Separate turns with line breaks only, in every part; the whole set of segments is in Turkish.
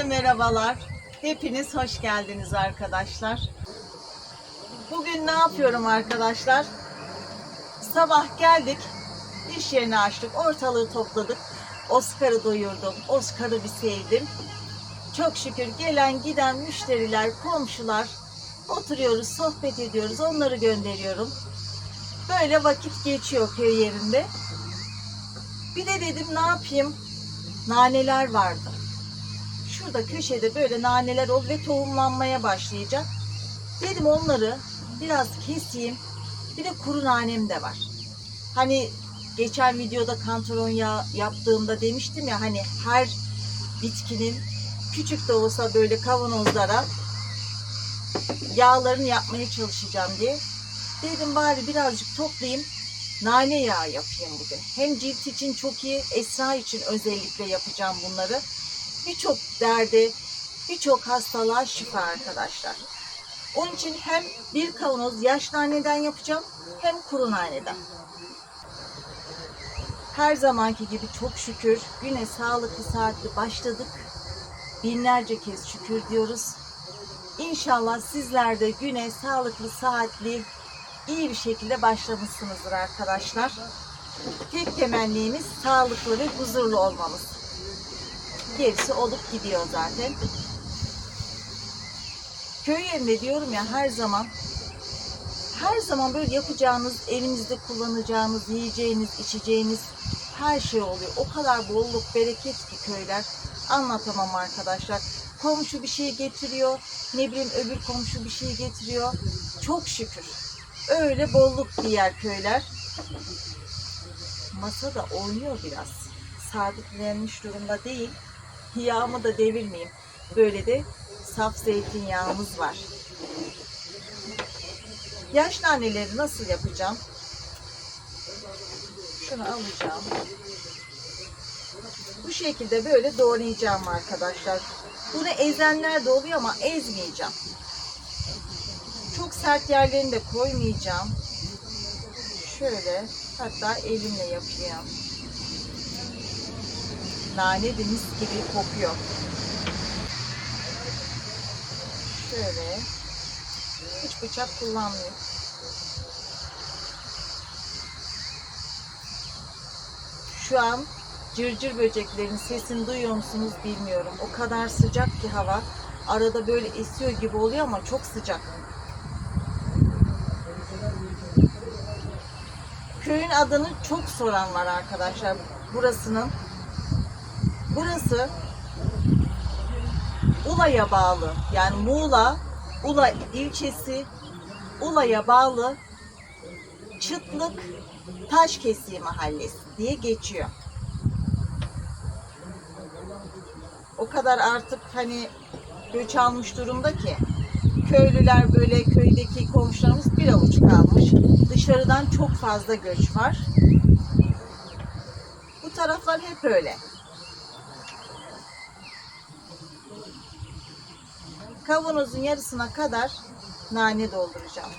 Herkese merhabalar. Hepiniz hoş geldiniz arkadaşlar. Bugün ne yapıyorum arkadaşlar? Sabah geldik, iş yerini açtık, ortalığı topladık. Oscar'ı doyurdum, Oscar'ı bir sevdim. Çok şükür gelen giden müşteriler, komşular oturuyoruz, sohbet ediyoruz, onları gönderiyorum. Böyle vakit geçiyor köy yerinde. Bir de dedim ne yapayım? Naneler vardı. Şurada köşede böyle naneler ol ve tohumlanmaya başlayacak. Dedim onları biraz keseyim. Bir de kuru nanem de var. Hani geçen videoda kantaron yağı yaptığımda demiştim ya hani her bitkinin küçük de olsa böyle kavanozlara yağlarını yapmaya çalışacağım diye. Dedim bari birazcık toplayayım. Nane yağı yapayım bugün. Hem cilt için çok iyi, Esra için özellikle yapacağım bunları. Birçok derde, birçok hastalığa şifa arkadaşlar. Onun için hem bir kavanoz yaş naneden yapacağım hem kuru naneden. Her zamanki gibi çok şükür güne sağlıklı saatli başladık. Binlerce kez şükür diyoruz. İnşallah sizler de güne sağlıklı saatli iyi bir şekilde başlamışsınızdır arkadaşlar. Tek temennimiz sağlıklı ve huzurlu olmamız. Gerisi olup gidiyor zaten. Köy yerinde diyorum ya her zaman her zaman böyle yapacağınız, elinizde kullanacağınız, yiyeceğiniz, içeceğiniz her şey oluyor. O kadar bolluk, bereket ki köyler. Anlatamam arkadaşlar. Komşu bir şey getiriyor, ne bileyim öbür komşu bir şey getiriyor. Çok şükür. Öyle bolluk diğer köyler. Masa da oynuyor biraz. Sabitlenmiş durumda değil. Yağımı da devirmeyeyim. Böyle de saf zeytinyağımız var. Yaş naneleri nasıl yapacağım? Şunu alacağım. Bu şekilde böyle doğrayacağım arkadaşlar. Bunu ezenler de oluyor ama ezmeyeceğim. Çok sert yerlerini de koymayacağım. Şöyle hatta elimle yapayım. Nane de mis gibi kokuyor. Şöyle. Hiç bıçak kullanmıyorum. Şu an cırcır böceklerin sesini duyuyor musunuz bilmiyorum. O kadar sıcak ki hava. Arada böyle esiyor gibi oluyor ama çok sıcak. Köyün adını çok soran var arkadaşlar. Burasının. Burası Ula'ya bağlı. Yani Muğla, Ula ilçesi Ula'ya bağlı Çıtlık Taşkesiği Mahallesi diye geçiyor. O kadar artık hani göç almış durumda ki köylüler böyle köydeki komşularımız bir avuç kalmış. Dışarıdan çok fazla göç var. Bu taraflar hep öyle. Kavanozun yarısına kadar nane dolduracağım.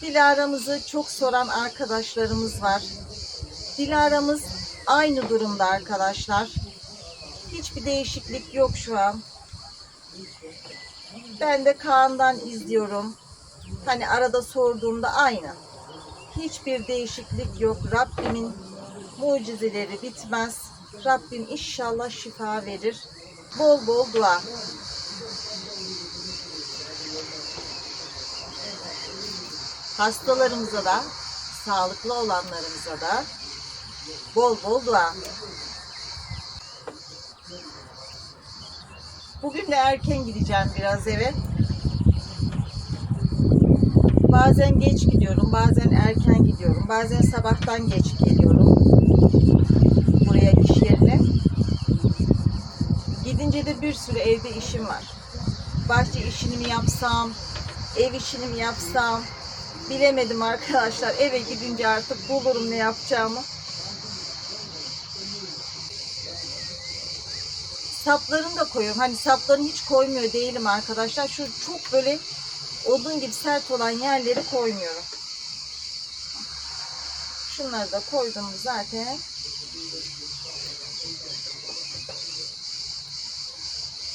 Dilara'mızı çok soran arkadaşlarımız var. Dilara'mız aynı durumda arkadaşlar. Hiçbir değişiklik yok şu an. Ben de Kaan'dan izliyorum. Hani arada sorduğumda aynı. Hiçbir değişiklik yok. Rabbimin mucizeleri bitmez. Rabbim inşallah şifa verir. Bol bol dua. Hastalarımıza da, sağlıklı olanlarımıza da bol bol dua. Bugün de erken gideceğim biraz eve. Bazen geç gidiyorum, bazen erken gidiyorum, bazen sabahtan geç geliyorum buraya iş yerine. Gidince de bir sürü evde işim var. Bahçe işini mi yapsam, ev işini mi yapsam bilemedim arkadaşlar. Eve gidince artık bulurum ne yapacağımı. saplarını da koyuyorum. Hani saplarını hiç koymuyor değilim arkadaşlar. Şu çok böyle odun gibi sert olan yerleri koymuyorum. Şunları da koydum zaten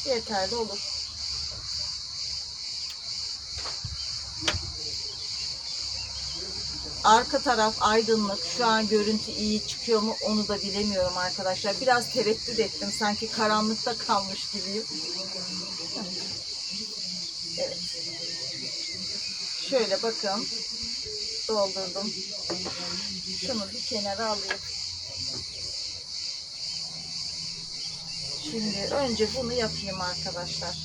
Yeterli olur. Arka taraf aydınlık. Şu an görüntü iyi çıkıyor mu onu da bilemiyorum arkadaşlar. Biraz tereddüt ettim. Sanki karanlıkta kalmış gibiyim. Evet. Şöyle bakın. Doldurdum. Şunu bir kenara alayım. Şimdi önce bunu yapayım arkadaşlar.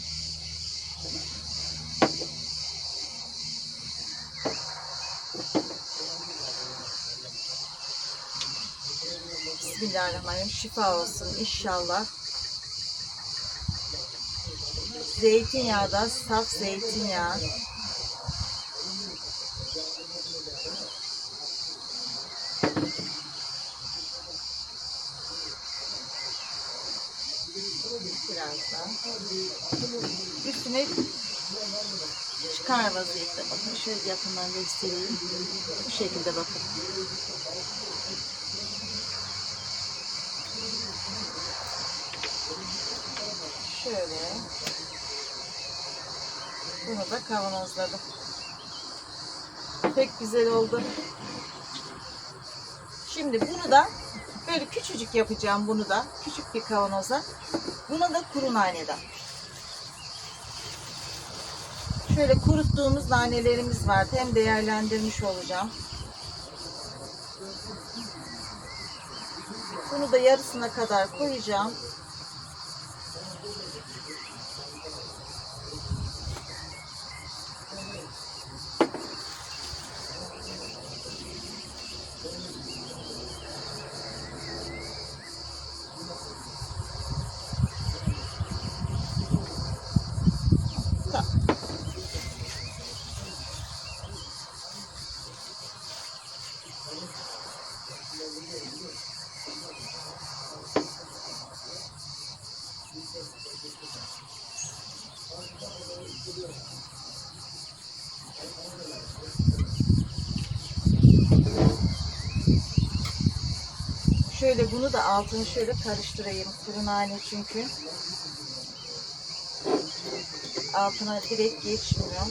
Bismillahirrahmanirrahim. Şifa olsun inşallah. Zeytinyağı da saf zeytinyağı. Biraz daha. Üstüne çıkar vaziyette bakın. Şöyle yakından göstereyim. Bu şekilde bakın. Şöyle. Bunu da kavanozladım. Pek güzel oldu. Şimdi bunu da böyle küçücük yapacağım bunu da. Küçük bir kavanoza. Bunu da kuru naneden. Şöyle kuruttuğumuz nanelerimiz vardı. Hem değerlendirmiş olacağım. Bunu da yarısına kadar koyacağım. Şöyle bunu da altını şöyle karıştırayım. Kuru nane çünkü. Altına direkt geçmiyor.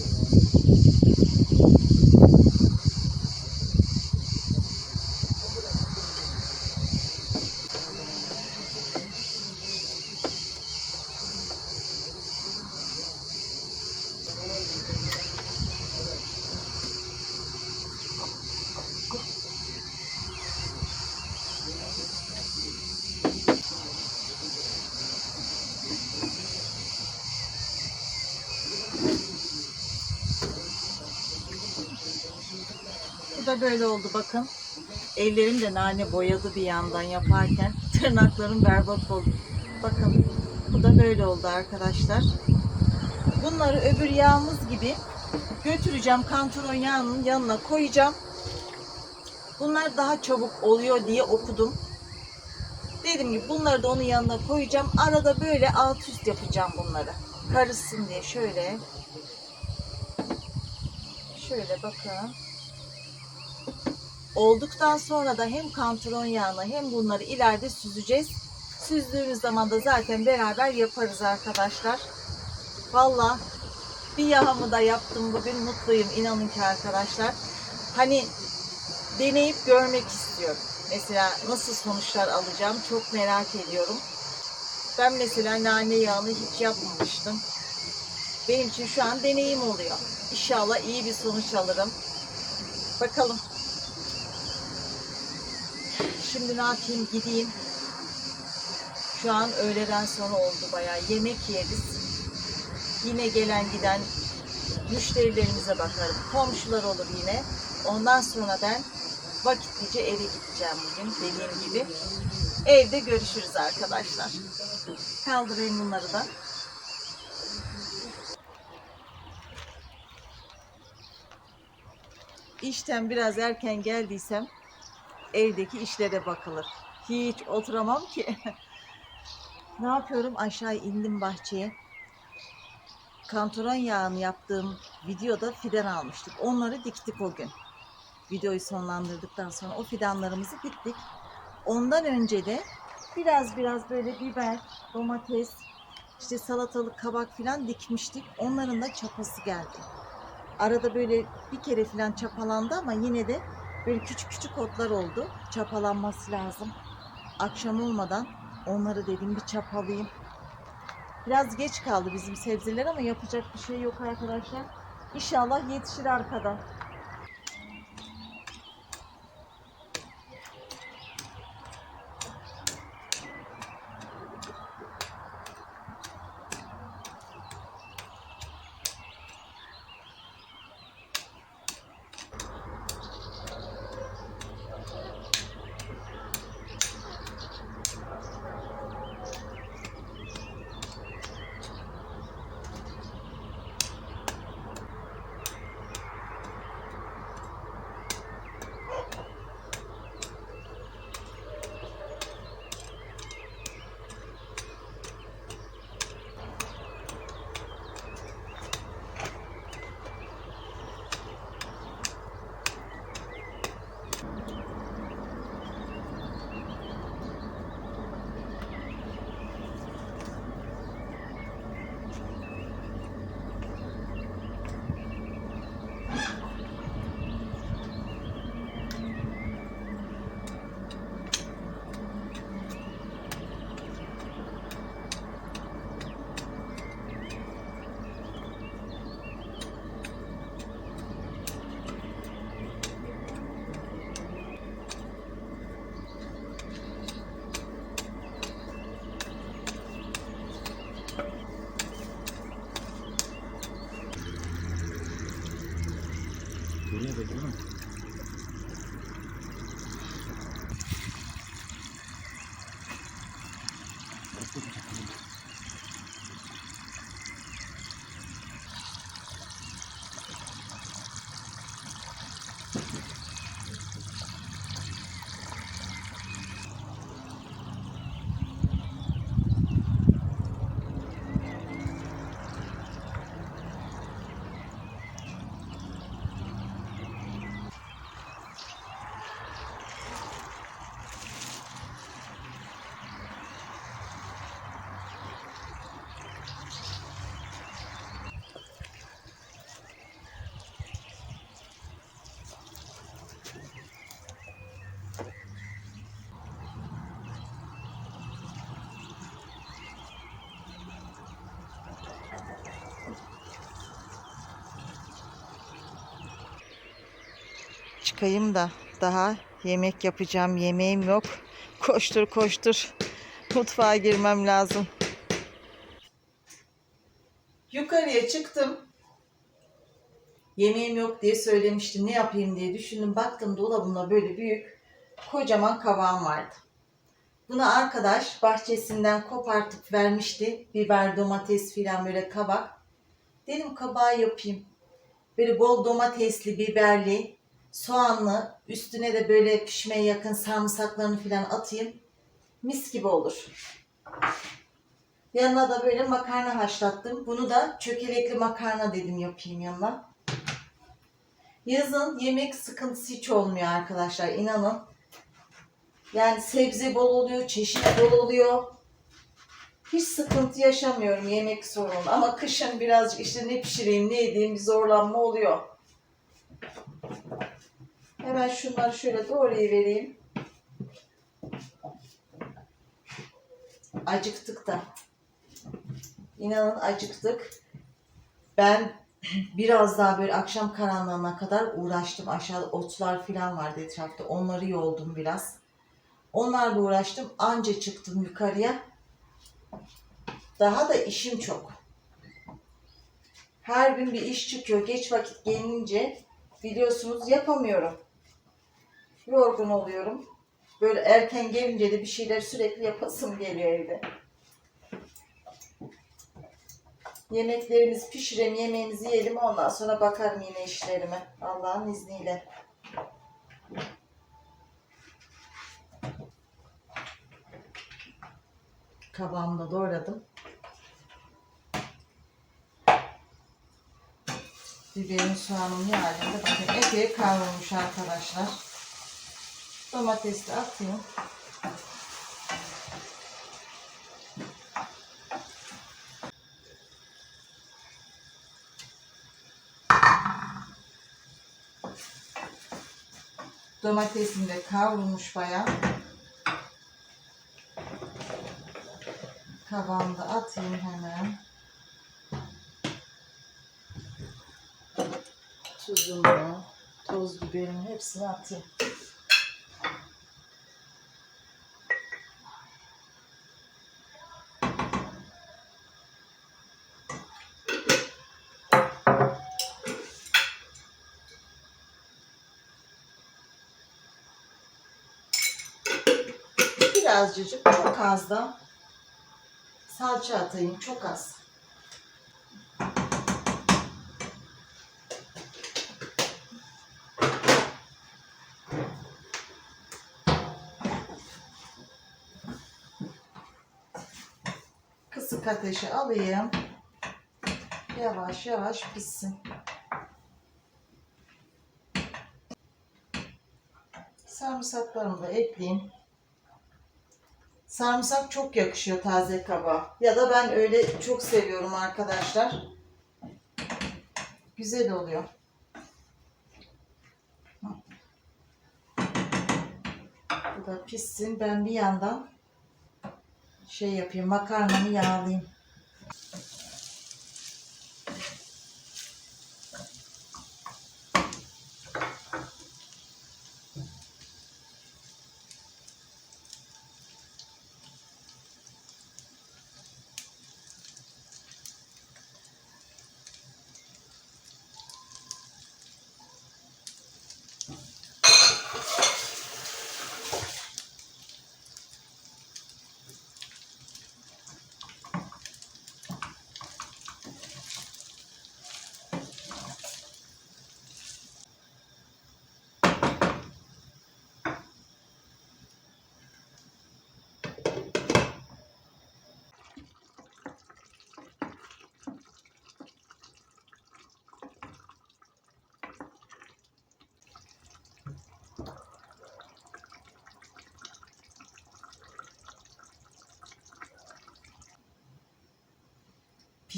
Böyle oldu bakın. Ellerim de nane boyadı bir yandan yaparken. Tırnaklarım berbat oldu. Bakın bu da böyle oldu arkadaşlar. Bunları öbür yağımız gibi götüreceğim kantaron yağının yanına koyacağım. Bunlar daha çabuk oluyor diye okudum. Dedim ki bunları da onun yanına koyacağım. Arada böyle alt üst yapacağım bunları. Karışsın diye şöyle. Şöyle bakın. Olduktan sonra da hem kantaron yağını hem bunları ileride süzeceğiz. Süzdüğümüz zaman da zaten beraber yaparız arkadaşlar. Valla bir yağımı da yaptım bugün mutluyum inanın ki arkadaşlar. Hani deneyip görmek istiyorum. Mesela nasıl sonuçlar alacağım çok merak ediyorum. Ben mesela nane yağını hiç yapmamıştım. Benim için şu an deneyim oluyor. İnşallah iyi bir sonuç alırım. Bakalım. Şimdi ne yapayım gideyim. Şu an öğleden sonra oldu bayağı. Yemek yeriz. Yine gelen giden müşterilerimize bakarım. Komşular olur yine. Ondan sonra ben vakitlice eve gideceğim bugün dediğim gibi. Evde görüşürüz arkadaşlar. Kaldırayım bunları da. İşten biraz erken geldiysem evdeki işlere bakılır. Hiç oturamam ki. ne yapıyorum? Aşağı indim bahçeye. Kantaron yağını yaptığım videoda fidan almıştık. Onları diktik o gün. Videoyu sonlandırdıktan sonra o fidanlarımızı diktik. Ondan önce de biraz biraz böyle biber, domates, işte salatalık, kabak filan dikmiştik. Onların da çapası geldi. Arada böyle bir kere filan çapalandı ama yine de böyle küçük küçük otlar oldu. Çapalanması lazım. Akşam olmadan onları dedim bir çapalayayım. Biraz geç kaldı bizim sebzeler ama yapacak bir şey yok arkadaşlar. İnşallah yetişir arkadan.
Buraya da
Çıkayım da daha yemek yapacağım. Yemeğim yok. Koştur koştur. Mutfağa girmem lazım. Yukarıya çıktım. Yemeğim yok diye söylemiştim. Ne yapayım diye düşündüm. Baktım dolabımda böyle büyük kocaman kabağım vardı. Bunu arkadaş bahçesinden kopartıp vermişti. Biber, domates filan böyle kabak. Dedim kabağı yapayım. Böyle bol domatesli, biberli, soğanlı, üstüne de böyle pişmeye yakın sarımsaklarını filan atayım. Mis gibi olur. Yanına da böyle makarna haşlattım. Bunu da çökelekli makarna dedim yapayım yanına. Yazın yemek sıkıntısı hiç olmuyor arkadaşlar inanın. Yani sebze bol oluyor, çeşit bol oluyor. Hiç sıkıntı yaşamıyorum yemek sorunu. Ama kışın birazcık işte ne pişireyim, ne edeyim bir zorlanma oluyor. Hemen şunları şöyle doğrayıvereyim. Acıktık da. İnanın acıktık. Ben biraz daha böyle akşam karanlığına kadar uğraştım. Aşağıda otlar falan vardı etrafta. Onları yoldum biraz. Onlarla uğraştım. Anca çıktım yukarıya. Daha da işim çok. Her gün bir iş çıkıyor. Geç vakit gelince biliyorsunuz yapamıyorum. Yorgun oluyorum. Böyle erken gelince de bir şeyler sürekli yapasım geliyor evde. Yemeklerimizi pişirelim, yemeğimizi yiyelim. Ondan sonra bakarım yine işlerime. Allah'ın izniyle. Kabağımı da doğradım. Biberin soğanın halinde bakın epey kavrulmuş arkadaşlar. Domatesi atıyorum. Domatesim de kavrulmuş bayağı. Tavamı atayım hemen. Tuzumu, toz biberimi hepsini atayım. Birazcık çok az da salça atayım çok az. Kısık ateşe alayım. Yavaş yavaş pişsin. Sarımsaklarımı da ekleyeyim. Sarımsak çok yakışıyor taze kaba. Ya da ben öyle çok seviyorum arkadaşlar. Güzel oluyor. Bu da pişsin. Ben bir yandan şey yapayım. Makarnamı yağlayayım.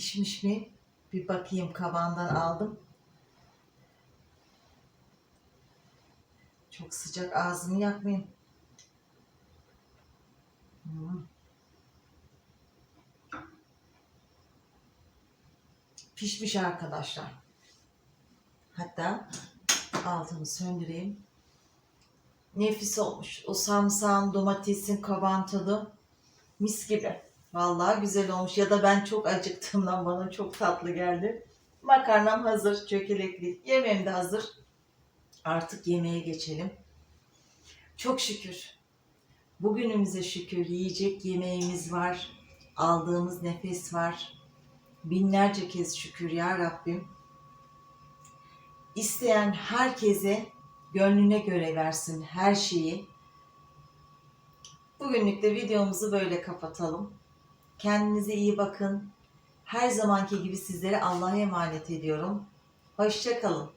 Pişmiş mi? Bir bakayım kabağından aldım. Çok sıcak ağzımı yakmayayım. Hmm. Pişmiş arkadaşlar. Hatta altını söndüreyim. Nefis olmuş. O sarımsağın, domatesin, kabağın tadı mis gibi. Vallahi güzel olmuş. Ya da ben çok acıktığımdan bana çok tatlı geldi. Makarnam hazır, çökelekli. Yemeğim de hazır. Artık yemeğe geçelim. Çok şükür. Bugünümüze şükür yiyecek yemeğimiz var. Aldığımız nefes var. Binlerce kez şükür ya Rabbim. İsteyen herkese gönlüne göre versin her şeyi. Bugünlük de videomuzu böyle kapatalım. Kendinize iyi bakın. Her zamanki gibi sizlere Allah'a emanet ediyorum. Hoşça kalın.